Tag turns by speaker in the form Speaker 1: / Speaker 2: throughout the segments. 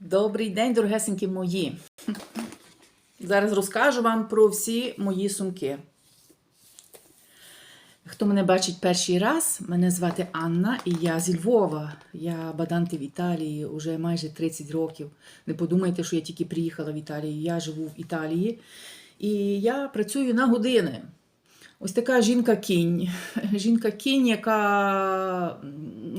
Speaker 1: Добрий день, дорогесенькі мої. Зараз розкажу вам про всі мої сумки. Хто мене бачить перший раз, мене звати Анна і я зі Львова. Я баданти в Італії вже майже 30 років. Не подумайте, що я тільки приїхала в Італію. Я живу в Італії і я працюю на години. Ось така жінка-кінь. Жінка-кінь, яка.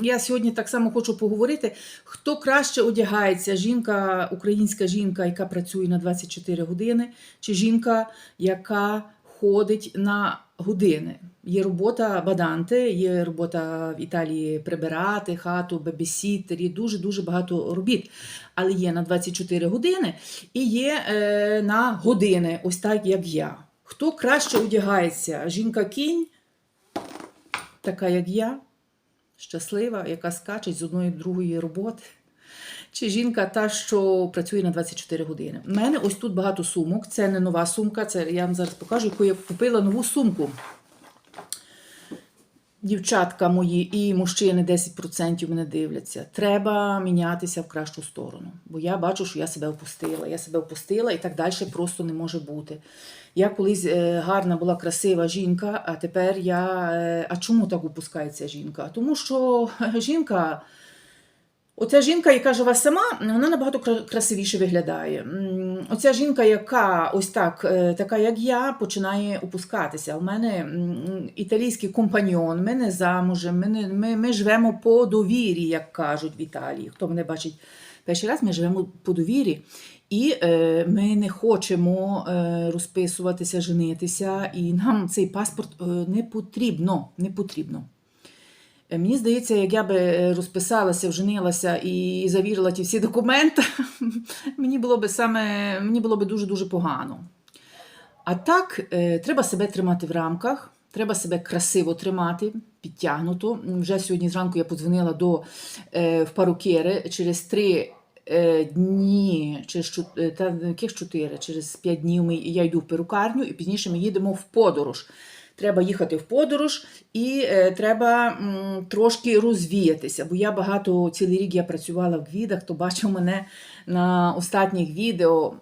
Speaker 1: Я сьогодні так само хочу поговорити, хто краще одягається: жінка, українська жінка, яка працює на 24 години, чи жінка, яка ходить на години. Є робота баданти, є робота в Італії прибирати хату, бебісітері, дуже-дуже багато робіт. Але є на 24 години і є е, на години, ось так як я. Хто краще одягається? Жінка-кінь, така як я, щаслива, яка скаче з одної другої роботи. Чи жінка та, що працює на 24 години. У мене ось тут багато сумок. Це не нова сумка, це я вам зараз покажу, яку я купила нову сумку. Дівчатка мої і мужчини 10% мене дивляться. Треба мінятися в кращу сторону. Бо я бачу, що я себе опустила. Я себе опустила і так далі просто не може бути. Я колись е, гарна була красива жінка, а тепер я. е, А чому так опускається жінка? Тому що жінка. Оця жінка, яка живе сама, вона набагато красивіше виглядає. Оця жінка, яка ось так, е, така як я, починає опускатися. У мене італійський компаньон, ми не замужем, ми, не, ми, ми живемо по довірі, як кажуть в Італії. Хто мене бачить перший раз, ми живемо по довірі. І е, ми не хочемо е, розписуватися, женитися, і нам цей паспорт е, не потрібно. Не потрібно. Е, Мені здається, як я би е, розписалася, вженилася і завірила ті всі документи, мені було би саме мені було би дуже-дуже погано. А так, е, треба себе тримати в рамках, треба себе красиво тримати, підтягнуто. Вже сьогодні зранку я подзвонила до е, в парукери через три дні, чи ж чу- е, та яких чотири, через п'ять днів ми, я йду в перукарню, і пізніше ми їдемо в подорож. Треба їхати в подорож і е, треба м, трошки розвіятися. Бо я багато цілий рік я працювала в гвідах, хто бачив мене на останніх відео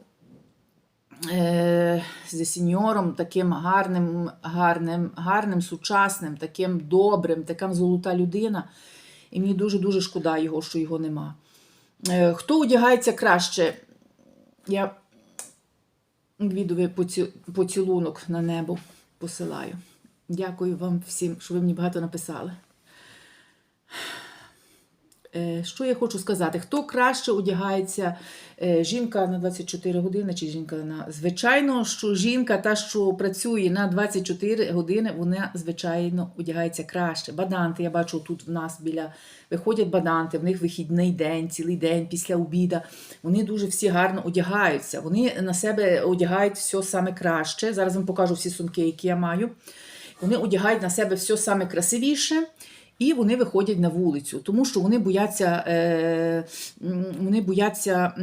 Speaker 1: е, зі сеньором, таким гарним, гарним, гарним, сучасним, таким добрим, така золота людина. І мені дуже-дуже шкода його, що його нема. Е, хто одягається краще? Я поці- поцілунок на небо посилаю. Дякую вам всім, що ви мені багато написали. Е, Що я хочу сказати? Хто краще одягається? Е, Жінка на 24 години чи жінка на. Звичайно, що жінка, та, що працює на 24 години, вона, звичайно, одягається краще. Баданти, я бачу, тут в нас біля виходять баданти, в них вихідний день, цілий день після обіда. Вони дуже всі гарно одягаються. Вони на себе одягають все саме краще. Зараз вам покажу всі сумки, які я маю. Вони одягають на себе все саме красивіше. І вони виходять на вулицю, тому що вони бояться, е, вони бояться,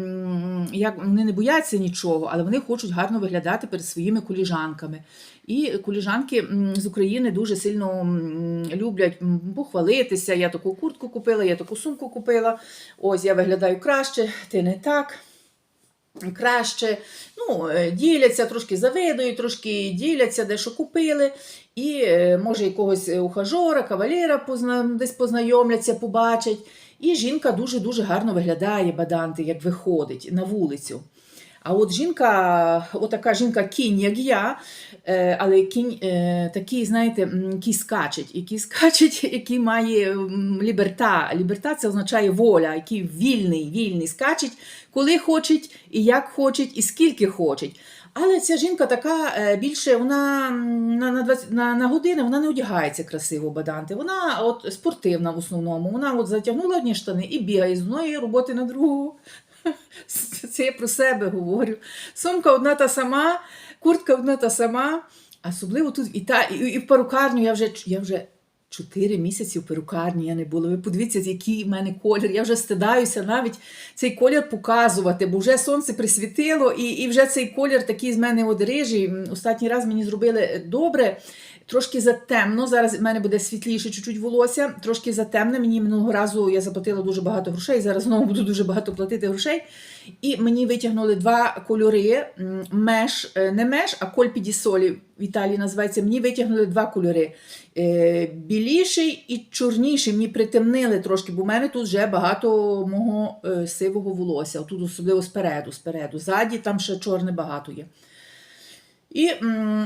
Speaker 1: як вони не бояться нічого, але вони хочуть гарно виглядати перед своїми коліжанками. І коліжанки з України дуже сильно люблять похвалитися. Я таку куртку купила, я таку сумку купила. Ось я виглядаю краще, ти не так краще. Ну, е, діляться, трошки завидують, трошки діляться, де що купили. І е, може якогось е, ухажора, кавалера позна, десь познайомляться, побачать. І жінка дуже-дуже гарно виглядає, баданти, як виходить на вулицю. А от жінка, отака жінка кінь, як я, е, але кінь е, такий, знаєте, який скачить, який скачить, який має ліберта. Ліберта це означає воля, який вільний, вільний скачить, коли хочуть, і як хочуть, і скільки хочуть. Але ця жінка така е, більше, вона на, на, 20, на, на години вона не одягається красиво баданти. Вона от спортивна в основному. Вона от затягнула одні штани і бігає з одної роботи на другу. Це я про себе говорю. Сумка одна та сама, куртка одна та сама. Особливо тут в Італії, і в перукарню я вже, я вже 4 місяці в перукарні я не була. Ви подивіться, який в мене колір. Я вже стидаюся навіть цей колір показувати, бо вже сонце присвітило, і, і вже цей колір такий з мене от рижий. Останній раз мені зробили добре. Трошки затемно. Зараз в мене буде світліше чуть-чуть волосся, трошки затемне. Мені минулого разу я заплатила дуже багато грошей. Зараз знову буду дуже багато платити грошей. І мені витягнули два кольори: меш, е, не меш, а коль підісолі в Італії називається. Мені витягнули два кольори: Е, біліший і чорніший. Мені притемнили трошки, бо в мене тут вже багато мого е, сивого волосся. Тут особливо спереду, спереду. Ззаді там ще чорне багато є. І,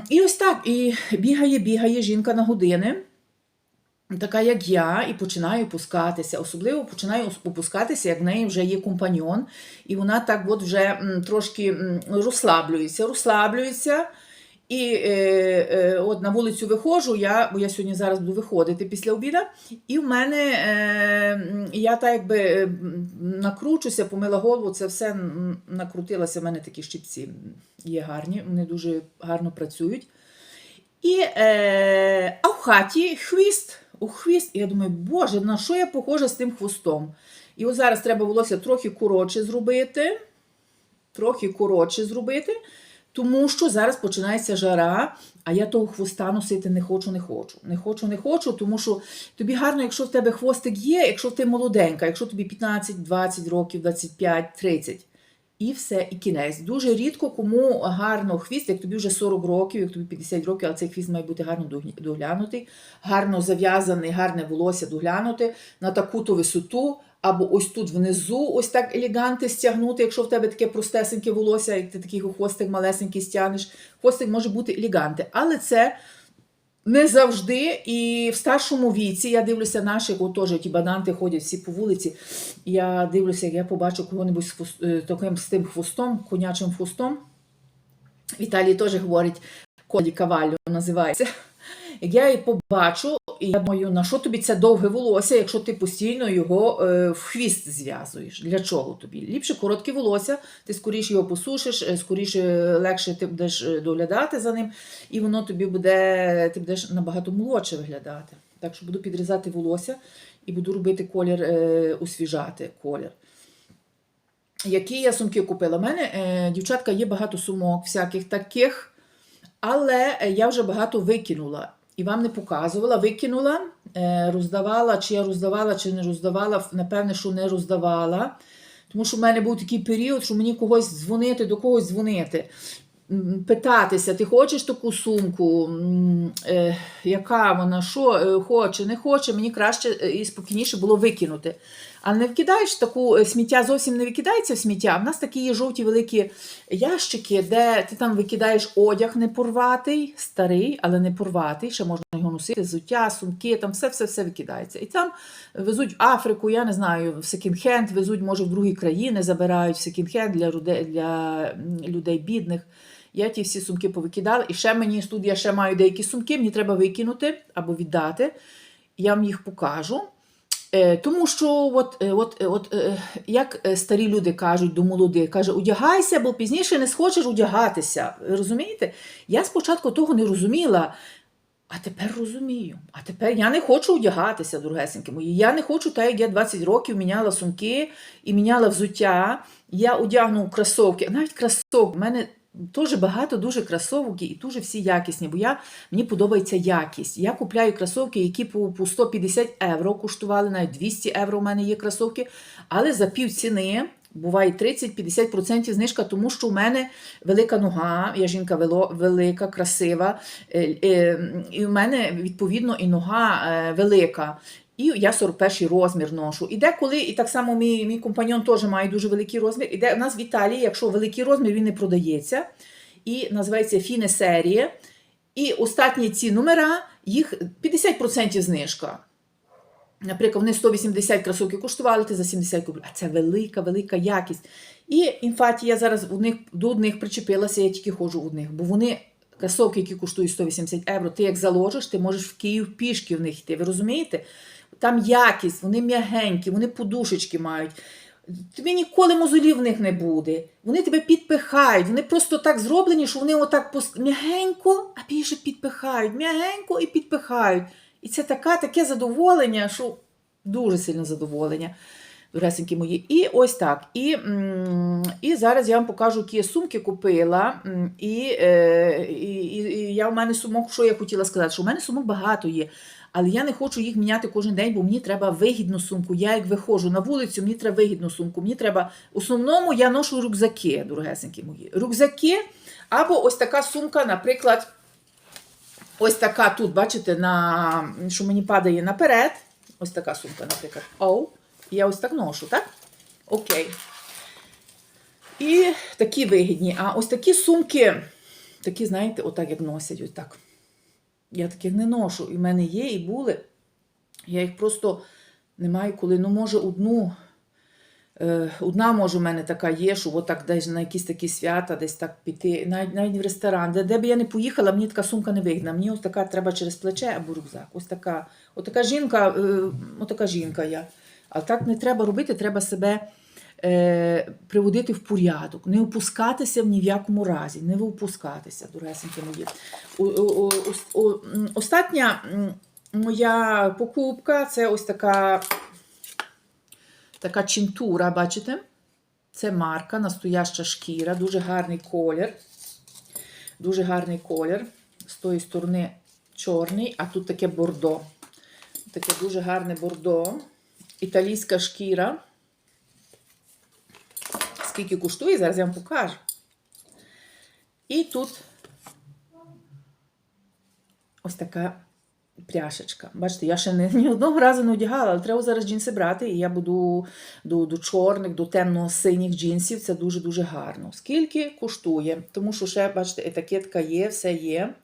Speaker 1: і ось так, і бігає, бігає жінка на години, така як я, і починає опускатися. Особливо починає опускатися, як в неї вже є компаньон, і вона так от вже трошки розслаблюється, розслаблюється. І е, е, от на вулицю виходжу, я, бо я сьогодні зараз буду виходити після обіду, і в мене е, я так якби е, накручуся, помила голову, це все накрутилося. В мене такі щипці є гарні, вони дуже гарно працюють. І, е, а в хаті хвіст, у хвіст. І я думаю, боже, на що я похожа з тим хвостом? І от зараз треба волосся трохи коротше зробити, трохи коротше зробити, тому що зараз починається жара, а я того хвоста носити не хочу, не хочу. Не хочу, не хочу, тому що тобі гарно, якщо в тебе хвостик є, якщо ти молоденька, якщо тобі 15, 20 років, 25, 30. І все, і кінець. Дуже рідко кому гарно хвіст, як тобі вже 40 років, як тобі 50 років, але цей хвіст має бути гарно доглянутий, гарно зав'язаний, гарне волосся доглянути на таку-то висоту, або ось тут внизу, ось так елеганти стягнути, якщо в тебе таке простесеньке волосся, як ти такий хвостик малесенький стягнеш. Хвостик може бути елеганти, але це не завжди. І в старшому віці я дивлюся наших, от теж ті бананти ходять всі по вулиці. Я дивлюся, як я побачу кого-небудь з, хвост- е, таким з тим хвостом, конячим хвостом. В Італії теж говорять колі кавалю називається. Я її побачу, і я думаю, на що тобі це довге волосся, якщо ти постійно його е, в хвіст зв'язуєш? Для чого тобі? Ліпше коротке волосся, ти скоріше його посушиш, е, скоріше е, легше ти будеш е, доглядати за ним, і воно тобі буде, ти будеш набагато молодше виглядати. Так що буду підрізати волосся і буду робити колір, е, освіжати колір. Які я сумки купила? У мене, е, дівчатка, є багато сумок, всяких таких, але я вже багато викинула. І вам не показувала, викинула, е, роздавала, чи я роздавала, чи не роздавала. Напевне, що не роздавала. Тому що в мене був такий період, що мені когось дзвонити, до когось дзвонити, питатися, ти хочеш таку сумку, е, яка вона, що е, хоче, не хоче, мені краще е, і спокійніше було викинути. А не вкидаєш таку е, сміття, зовсім не викидається в сміття. В нас такі є жовті великі ящики, де ти там викидаєш одяг не порватий, старий, але не порватий, ще можна його носити, взуття, сумки, там все-все-все викидається. І там везуть в Африку, я не знаю, в секінд-хенд, везуть, може, в другі країни, забирають в секінд-хенд для, людей- для людей бідних. Я ті всі сумки повикидала, і ще мені тут я ще маю деякі сумки, мені треба викинути або віддати. Я вам їх покажу. Е, Тому що, от, е, от, е, от, як старі люди кажуть до молодих, каже, одягайся, бо пізніше не схочеш одягатися. Розумієте? Я спочатку того не розуміла, а тепер розумію. А тепер я не хочу одягатися, дорогесеньки мої. Я не хочу, так як я 20 років міняла сумки і міняла взуття. Я одягну кросовки, навіть кросовки. У мене теж багато дуже кросовок і дуже всі якісні, бо я, мені подобається якість. Я купляю кросовки, які по, по 150 євро коштували, навіть 200 євро у мене є кросовки, але за пів ціни. Буває 30-50% знижка, тому що у мене велика нога, я жінка велика, красива, е, е, і в мене відповідно і нога е, велика. І я 41 розмір ношу. І деколи, і так само мій, мій компаньон теж має дуже великий розмір. І де у нас в Італії, якщо великий розмір, він не продається. І називається Фіне серія. І останні ці номера, їх 50% знижка. Наприклад, вони 180 кросовки коштували, ти за 70 купив. А це велика, велика якість. І інфаті я зараз у них, до одних причепилася, я тільки ходжу в одних, бо вони кросовки, які коштують 180 євро, ти як заложиш, ти можеш в Київ пішки в них йти. Ви розумієте? Там якість, вони м'ягенькі, вони подушечки мають. Тобі ніколи мозолів в них не буде. Вони тебе підпихають. Вони просто так зроблені, що вони отак м'ягенько, а більше підпихають, м'ягенько і підпихають. І це така, таке задоволення, що дуже сильне задоволення. Дорогесенькі мої. І ось так. І, і зараз я вам покажу, які я сумки купила. І, е, і, і, і я в мене сумок, що я хотіла сказати, що в мене сумок багато є. Але я не хочу їх міняти кожен день, бо мені треба вигідну сумку. Я як виходжу на вулицю, мені треба вигідну сумку. Мені треба. В основному я ношу рюкзаки, дорогесенькі мої. Рюкзаки, або ось така сумка, наприклад. Ось така тут, бачите, на, що мені падає наперед. Ось така сумка, наприклад. Оу. Я ось так ношу, так? Окей. І такі вигідні. А ось такі сумки, такі, знаєте, отак як носять, ось так. Я таких не ношу. І в мене є, і були. Я їх просто не маю коли. Ну, може, одну. Е, Одна, може, в мене така є, що отак десь на якісь такі свята, десь так піти, навіть, навіть в ресторан, де, де б я не поїхала, мені така сумка не вигідна. Мені ось така треба через плече або рюкзак. Ось така, ось така жінка, е, ось така жінка я. А так не треба робити, треба себе приводити в порядок, не опускатися в ні в якому разі, не випускатися, дорогесенькі мої. О, о, о, о, остатня моя покупка це ось така, така чинтура, бачите? Це марка, настояща шкіра, дуже гарний колір. Дуже гарний колір. З тої сторони чорний, а тут таке бордо. Таке дуже гарне бордо. Італійська шкіра. Скільки коштує, зараз я вам покажу. І тут ось така пряшечка. Бачите, я ще не, ні одного разу не одягала, але треба зараз джинси брати, і я буду до, до чорних, до темно-синіх джинсів. Це дуже-дуже гарно. Скільки коштує? Тому що ще, бачите, етикетка є, все є.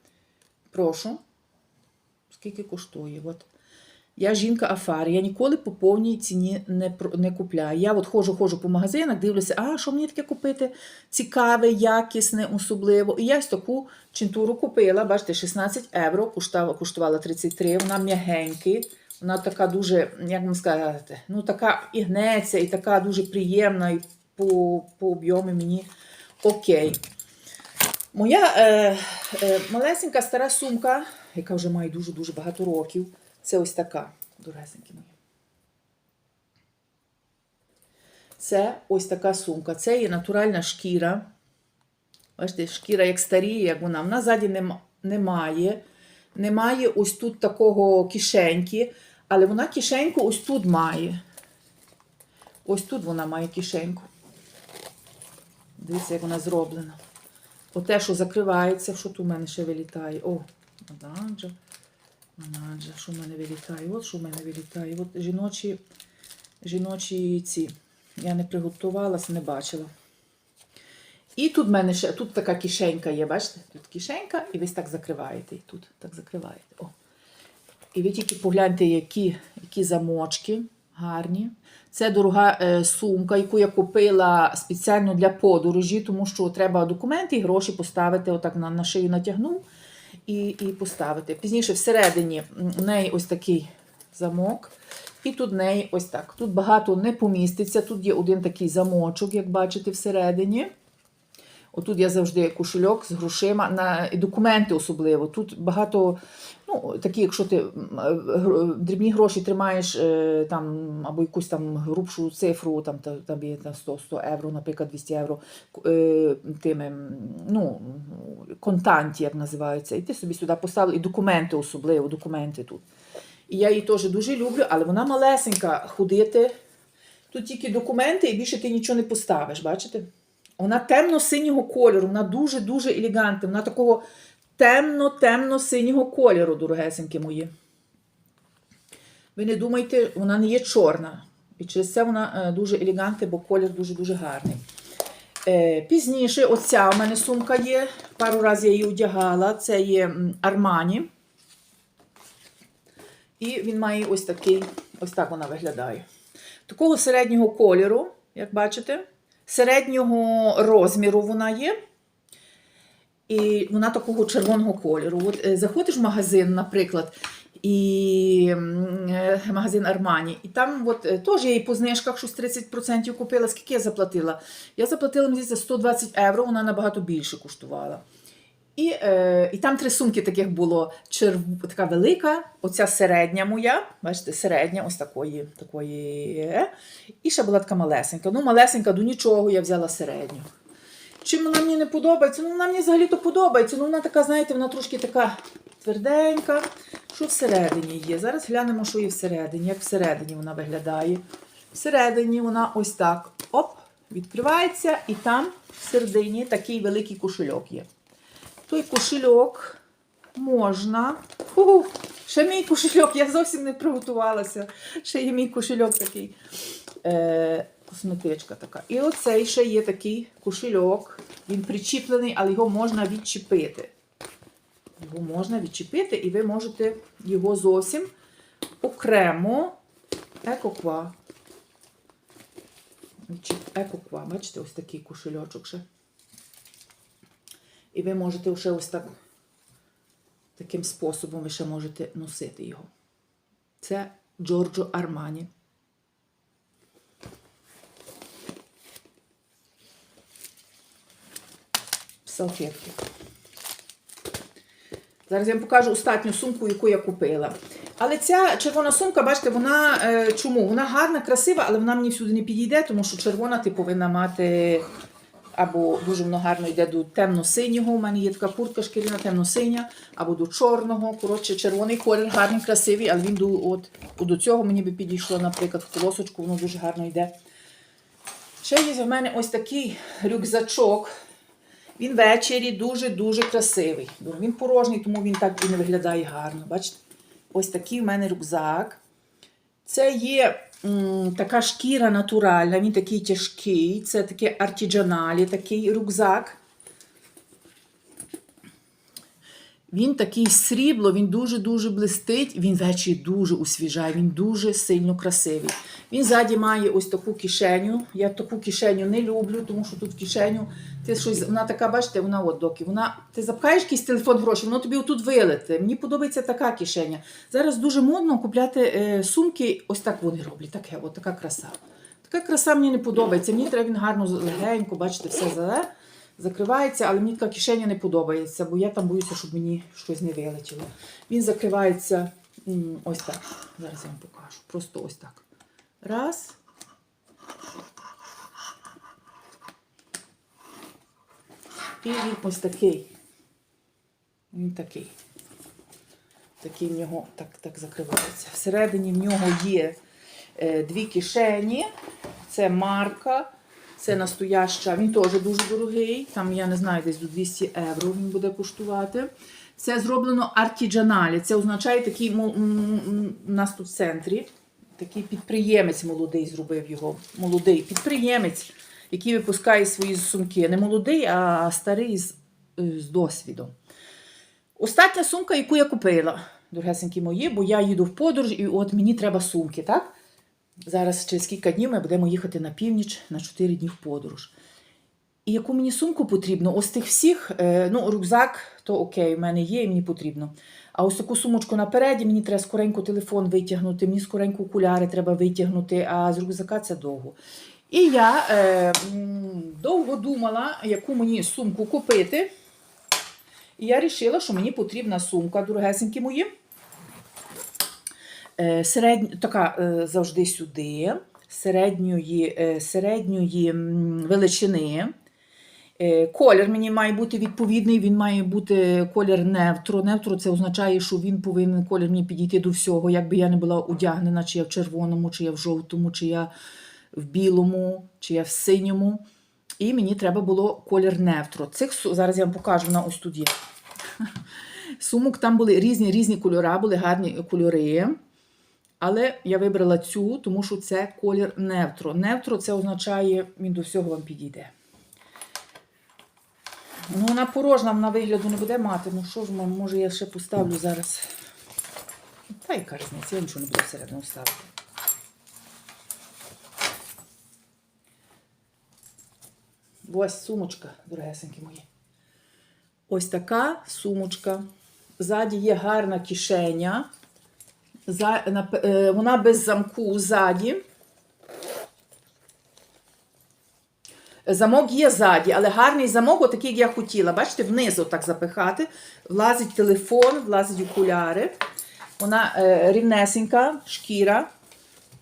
Speaker 1: Прошу. Скільки коштує? От. Я жінка Афари, я ніколи по повній ціні не, не купляю. Я от ходжу, ходжу по магазинах, дивлюся, а що мені таке купити? Цікаве, якісне, особливо. І я ось таку чинтуру купила, бачите, 16 євро, коштувала, коштувала 33, вона м'ягенький, вона така дуже, як вам сказати, ну така і гнеться, і така дуже приємна, і по, по об'єму мені окей. Моя е, е, малесенька стара сумка, яка вже має дуже-дуже багато років, це ось така, дорогесенькі мої. Це ось така сумка. Це є натуральна шкіра. Бачите, шкіра як старіє, як вона. Вона ззаді немає. Немає ось тут такого кишеньки, але вона кишеньку ось тут має. Ось тут вона має кишеньку. Дивіться, як вона зроблена. Оте, що закривається, що тут у мене ще вилітає. О, манаджа. Манаджа, що в мене вилітає? От що в мене вилітає. От жіночі, жіночі ці. Я не приготувалася, не бачила. І тут в мене ще тут така кишенька є, бачите? Тут кишенька, і ви так закриваєте. І тут так закриваєте. О. І ви тільки погляньте, які, які замочки гарні. Це дорога е, сумка, яку я купила спеціально для подорожі, тому що треба документи і гроші поставити, отак на, на шию натягнув і, і поставити. Пізніше всередині в неї ось такий замок. І тут в неї ось так. Тут багато не поміститься. Тут є один такий замочок, як бачите, всередині. Отут я завжди кошельок з грошима, на і документи особливо. Тут багато, ну, такі, якщо ти е, дрібні гроші тримаєш е, там, або якусь там грубшу цифру, там, та- там є там 100, 100 євро, наприклад, 200 євро, е, тими, ну, контанті, як називаються, і ти собі сюди поставив, і документи особливо, документи тут. І я її теж дуже люблю, але вона малесенька ходити. Тут тільки документи, і більше ти нічого не поставиш, бачите? Вона темно-синього кольору, вона дуже-дуже елегантна. Вона такого темно-темно-синього кольору, дорогесенькі мої. Ви не думайте, вона не є чорна. І через це вона е, дуже елегантна, бо колір дуже-дуже гарний. Е, Пізніше, оця у мене сумка є. Пару разів я її одягала. Це є Армані. І він має ось такий, ось так вона виглядає. Такого середнього кольору, як бачите, середнього розміру вона є. І вона такого червоного кольору. От е, заходиш в магазин, наприклад, і е, магазин Армані, і там от, е, теж я її по знижках щось 30% купила. Скільки я заплатила? Я заплатила мені за 120 євро, вона набагато більше коштувала. І, е, і там три сумки таких було. Черв... Така велика, оця середня моя, бачите, середня, ось такої. такої. е. І ще була така малесенька. Ну, малесенька до нічого, я взяла середню. Чим вона мені не подобається? Ну, вона мені взагалі-то подобається. Ну, вона така, знаєте, вона трошки така тверденька. Що всередині є? Зараз глянемо, що є всередині, як всередині вона виглядає. Всередині вона ось так. Оп, відкривається, і там всередині такий великий кошельок є. Той кошельок можна. Ху, ще мій кошельок, я зовсім не приготувалася. Ще є мій кошельок такий. Е, косметичка така. І оцей ще є такий кошельок. Він причіплений, але його можна відчепити. Його можна відчепити, і ви можете його зовсім окремо екоква. Екоква, бачите, ось такий кошельочок ще. І ви можете ще ось так, таким способом ви ще можете носити його. Це Джорджо Армані. Салфетки. Зараз я вам покажу остатню сумку, яку я купила. Але ця червона сумка, бачите, вона е, чому? Вона гарна, красива, але вона мені всюди не підійде, тому що червона ти повинна мати або дуже воно гарно йде до темно-синього. У мене є така куртка шкіряна темно-синя, або до чорного. Коротше, червоний колір гарний, красивий, але він до, от, до цього мені би підійшло, наприклад, в полосочку, воно дуже гарно йде. Ще є в мене ось такий рюкзачок. Він ввечері дуже-дуже красивий. Він порожній, тому він так і не виглядає гарно. Бачите? Ось такий в мене рюкзак. Це є така шкіра натуральна, він такий тяжкий. Це таке артіджаналі, такий рюкзак. Він такий срібло, він дуже-дуже блистить, він ввечері дуже освіжає, він дуже сильно красивий. Він ззаді має ось таку кишеню. Я таку кишеню не люблю, тому що тут кишеню ти щось, вона така, бачите, вона от доки. Вона, ти запхаєш якийсь телефон гроші, воно тобі отут вилете. Мені подобається така кишеня. Зараз дуже модно купляти е, сумки, ось так вони роблять. Таке, от така краса. Така краса мені не подобається. Мені треба він гарно легенько, бачите, все зале. Закривається, але мені така кишеня не подобається, бо я там боюся, щоб мені щось не вилетіло. Він закривається ось так. Зараз я вам покажу. Просто ось так. Раз. І він ось такий. Він такий. Такий в нього так, так закривається. Всередині в нього є е, дві кишені. Це марка. Це настояща, він теж дуже дорогий. Там, я не знаю, десь до 200 євро він буде коштувати. Це зроблено артіджаналі. Це означає такий у нас тут в центрі. Такий підприємець молодий зробив його. Молодий підприємець, який випускає свої сумки. Не молодий, а старий з, е, з досвідом. Остання сумка, яку я купила, дорогесенькі мої, бо я їду в подорож, і от мені треба сумки, так? Зараз через кілька днів ми будемо їхати на північ на 4 дні в подорож. І яку мені сумку потрібно? Ось тих всіх, е, ну, рюкзак, то окей, в мене є і мені потрібно. А ось таку сумочку напереді, мені треба скоренько телефон витягнути, мені скоренько окуляри треба витягнути, а з рюкзака це довго. І я е, довго думала, яку мені сумку купити. І я вирішила, що мені потрібна сумка, дорогесенькі мої. Е, така е, завжди сюди, середньої, е, середньої величини. Колір мені має бути відповідний, він має бути колір невтро. Невтро це означає, що він повинен колір мені підійти до всього. Якби я не була одягнена, чи я в червоному, чи я в жовтому, чи я в білому, чи я в синьому. І мені треба було колір невтро. Цих зараз я вам покажу, вона ось тут є. Сумок там були різні різні кольори, були гарні кольори. Але я вибрала цю, тому що це колір невтро. Невтро це означає, він до всього вам підійде. Ну, вона порожна, вона вигляду не буде мати. Ну що ж, може я ще поставлю зараз. Та яка різниця, я нічого не буду всередину ставити. Ось сумочка, дорогесенькі мої. Ось така сумочка. Ззаді є гарна кишеня. За, на, е, вона без замку ззаді. Замок є ззаді, але гарний замок, отакий, як я хотіла. Бачите, вниз отак запихати. Влазить телефон, влазить окуляри. Вона е, рівнесенька, шкіра.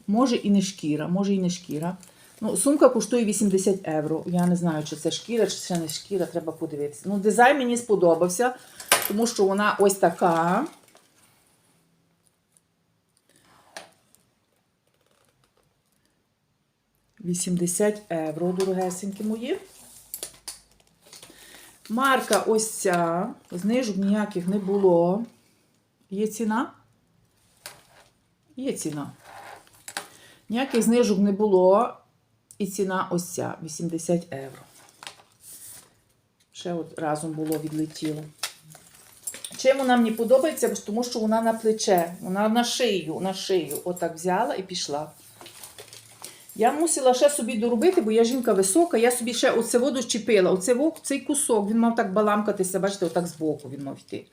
Speaker 1: Може і не шкіра, може і не шкіра. Ну, сумка коштує 80 євро. Я не знаю, чи це шкіра, чи це не шкіра, треба подивитися. Ну, дизайн мені сподобався, тому що вона ось така. «80 євро, дорогесенькі мої. Марка ось ця. Знижок ніяких не було. Є ціна? Є ціна. Ніяких знижок не було. І ціна ось ця 80 євро. Ще от разом було відлетіло. Чим вона мені подобається? Тому що вона на плече, вона на шию, на шию. Отак взяла і пішла. Я мусила ще собі доробити, бо я жінка висока, я собі ще оце воду щепила. Оце вок, цей кусок, він мав так баламкатися, бачите, отак збоку він мав йти.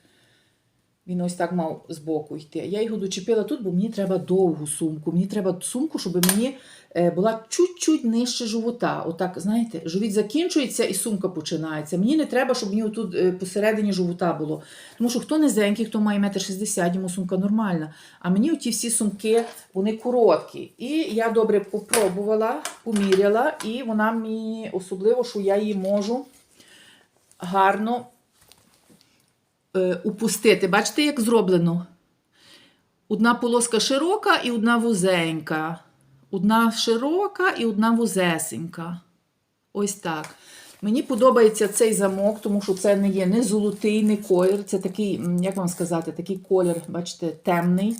Speaker 1: Він ось так мав збоку йти. Я його дочепила тут, бо мені треба довгу сумку. Мені треба сумку, щоб мені е, була чуть-чуть нижче живота. Отак, знаєте, живіт закінчується і сумка починається. Мені не треба, щоб мені тут посередині живота було. Тому що хто низенький, хто має метр шістдесят, йому сумка нормальна. А мені оті всі сумки, вони короткі. І я добре попробувала, поміряла, і вона мені особливо, що я її можу гарно е, упустити. Бачите, як зроблено? Одна полоска широка і одна вузенька. Одна широка і одна вузесенька. Ось так. Мені подобається цей замок, тому що це не є не золотий, не колір. Це такий, як вам сказати, такий колір, бачите, темний.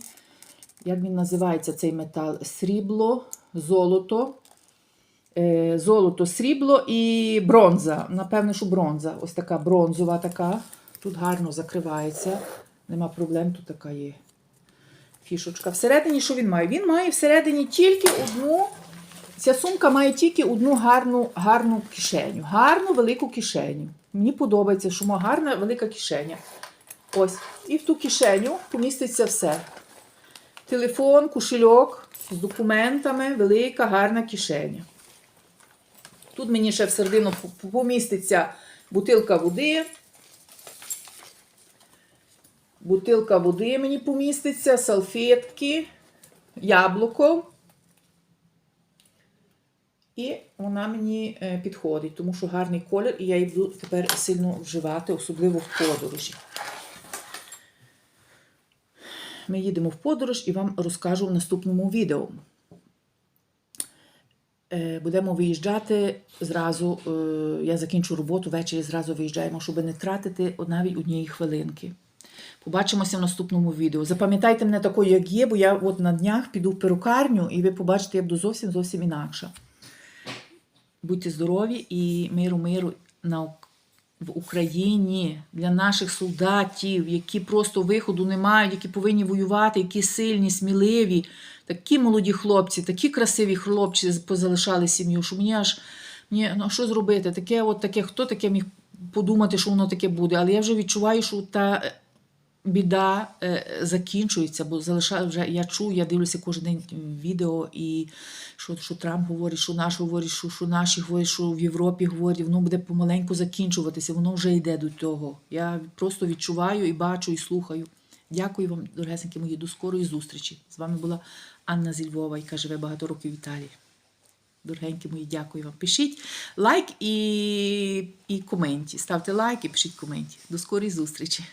Speaker 1: Як він називається цей метал? Срібло, золото. Е, Золото, срібло і бронза. Напевно, що бронза. Ось така бронзова така. Тут гарно закривається. Нема проблем, тут така є фішочка. Всередині що він має? Він має всередині тільки одну. Ця сумка має тільки одну гарну, гарну кишеню. Гарну велику кишеню. Мені подобається, що має гарна велика кишеня. Ось. І в ту кишеню поміститься все. Телефон, кошельок з документами, велика, гарна кишеня. Тут мені ще всередину поміститься бутилка води. Бутилка води мені поміститься, салфетки, яблуко. І вона мені е, підходить, тому що гарний колір, і я її буду тепер сильно вживати, особливо в подорожі. Ми їдемо в подорож і вам розкажу в наступному відео. Е, Будемо виїжджати зразу. е, Я закінчу роботу, ввечері зразу виїжджаємо, щоб не тратити навіть однієї хвилинки. Побачимося в наступному відео. Запам'ятайте мене такою, як є, бо я от на днях піду в перукарню, і ви побачите, я буду зовсім зовсім інакша. Будьте здорові і миру, миру на, в Україні для наших солдатів, які просто виходу не мають, які повинні воювати, які сильні, сміливі, такі молоді хлопці, такі красиві хлопці позалишали сім'ю, що мені аж мені, ну, що зробити? Таке, от таке, хто таке міг подумати, що воно таке буде? Але я вже відчуваю, що та біда е, закінчується, бо залишаю вже я чую, я дивлюся кожен день відео, і що, що Трамп говорить, що наш говорить, що, що наші говорять, що в Європі говорять, воно буде помаленьку закінчуватися, воно вже йде до того. Я просто відчуваю і бачу, і слухаю. Дякую вам, дорогесенькі мої, до скорої зустрічі. З вами була Анна зі Львова, яка живе багато років в Італії. Дорогенькі мої, дякую вам. Пишіть лайк і, і коменті. Ставте лайк і пишіть коменті. До скорої зустрічі.